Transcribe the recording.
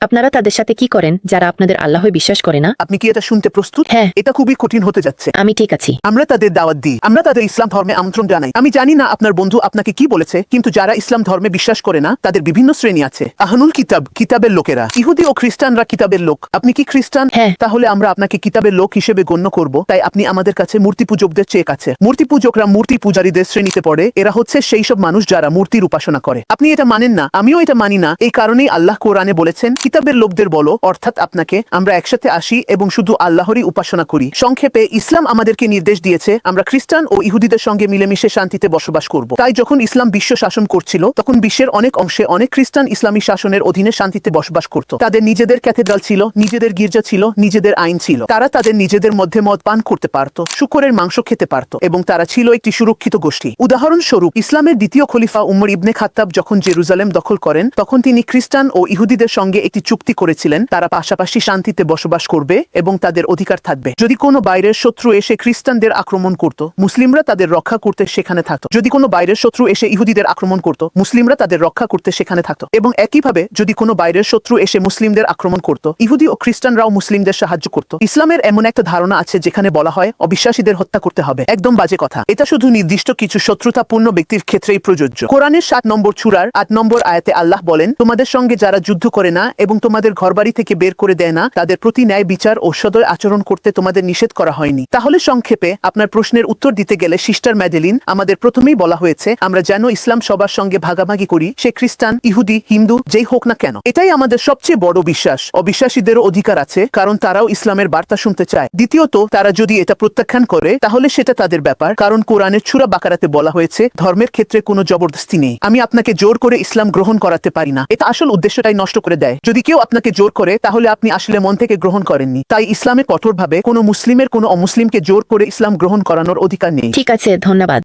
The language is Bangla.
আপনারা তাদের সাথে কি করেন যারা আপনাদের আল্লাহ বিশ্বাস করে না? আপনি কি এটা শুনতে প্রস্তুত? হ্যাঁ। এটা খুবই কঠিন হতে যাচ্ছে। আমি ঠিক আছি। আমরা তাদের দাওয়াত দিই। আমরা তাদের ইসলাম ধর্মে আমন্ত্রণ জানাই। আমি জানি না আপনার বন্ধু আপনাকে কি বলেছে কিন্তু যারা ইসলাম ধর্মে বিশ্বাস করে না তাদের বিভিন্ন শ্রেণি আছে। আহনুল কিতাব কিতাবের লোকেরা। ইহুদি ও খ্রিস্টানরা কিতাবের লোক। আপনি কি খ্রিস্টান? হ্যাঁ। তাহলে আমরা আপনাকে কিতাবের লোক হিসেবে গণ্য করব। তাই আপনি আমাদের কাছে মূর্তি পূজকদের চেয়ে কাছে মূর্তি পূজকরা মূর্তি পূজারীদের শ্রেণীতে পড়ে। এরা হচ্ছে সেই সব মানুষ যারা মূর্তির উপাসনা করে। আপনি এটা মানেন না। আমিও এটা মানি না। এই কারণেই আল্লাহ কোরআনে বলেছেন কিতাবের লোকদের বলো, অর্থাৎ আপনাকে, আমরা একসাথে আসি এবং শুধু আল্লাহরই উপাসনা করি। সংক্ষেপে, ইসলাম আমাদেরকে নির্দেশ দিয়েছে, আমরা খ্রিস্টান ও ইহুদিদের সঙ্গে মিলেমিশে শান্তিতে বসবাস করব। তাই যখন ইসলাম বিশ্ব শাসন করছিল, তখন বিশ্বের অনেক অংশে অনেক খ্রিস্টান ইসলামী শাসনের অধীনে শান্তিতে বসবাস করত। তাদের নিজেদের ক্যাথেড্রাল ছিল, নিজেদের গির্জা ছিল, নিজেদের আইন ছিল। তারা তাদের নিজেদের মধ্যে মদ পান করতে পারত, শুকরের মাংস খেতে পারত এবং তারা ছিল একটি সুরক্ষিত গোষ্ঠী। উদাহরণস্বরূপ, ইসলামের দ্বিতীয় খলিফা উমর ইবনে খাত্তাব যখন জেরুজালেম দখল করেন, তখন তিনি খ্রিস্টান ও ইহুদিদের সঙ্গে একটি চুক্তি করেছিলেন, তারা পাশাপাশি শান্তিতে বসবাস করবে এবং তাদের অধিকার থাকবে। যদি কোনো বাইরের শত্রু এসে খ্রিস্টানদের আক্রমণ করত, মুসলিমরা তাদের রক্ষা করতে সেখানে থাকতো। যদি কোনো বাইরের শত্রু এসে ইহুদিদের আক্রমণ করত, মুসলিমরা তাদের রক্ষা করতে সেখানে থাকতো। এবং একইভাবে, যদি কোনো বাইরের শত্রু এসে মুসলিমদের আক্রমণ করত, ইহুদি ও খ্রিস্টানরাও মুসলিমদের সাহায্য করত। ইসলামের এমন একটা ধারণা আছে যেখানে বলা হয়, অবিশ্বাসীদের হত্যা করতে হবে। একদম বাজে কথা। এটা শুধু নির্দিষ্ট কিছু শত্রুতাপূর্ণ ব্যক্তির ক্ষেত্রেই প্রযোজ্য। কোরআনের সাত নম্বর চূড়ার আট নম্বর আয়াতে আল্লাহ বলেন, তোমাদের সঙ্গে যারা যুদ্ধ করে না এবং তোমাদের ঘরবাড়ি থেকে বের করে দেয় না, তাদের প্রতি ন্যায় বিচার ও সদয় আচরণ করতে তোমাদের নিষেধ করা হয়নি। তাহলে সংক্ষেপে আপনার প্রশ্নের উত্তর দিতে গেলে সিস্টার ম্যাডেলিন আমাদের প্রথমেই বলা হয়েছে, আমরা যেন ইসলাম সবার সঙ্গে ভাগাভাগি করি, সে খ্রিস্টান, ইহুদি, হিন্দু, যেই হোক না কেন। এটাই আমাদের সবচেয়ে বড় বিশ্বাস। অবিশ্বাসীদেরও অধিকার আছে, কারণ তারাও ইসলামের বার্তা শুনতে চায়। দ্বিতীয়ত, তারা যদি এটা প্রত্যাখ্যান করে, তাহলে সেটা তাদের ব্যাপার, কারণ কোরআনের ছুরা বাকারাতে বলা হয়েছে, ধর্মের ক্ষেত্রে কোনো জবরদস্তি নেই। আমি আপনাকে জোর করে ইসলাম গ্রহণ করাতে পারি না। এটা আসল উদ্দেশ্যটাই নষ্ট করে দেয়। যদি কেউ আপনাকে জোর করে, তাহলে আপনি আসলে মন থেকে গ্রহণ করেননি। তাই ইসলামে কঠোরভাবে কোনো মুসলিমের কোনো অমুসলিমকে জোর করে ইসলাম গ্রহণ করানোর অধিকার নেই। ঠিক আছে, ধন্যবাদ।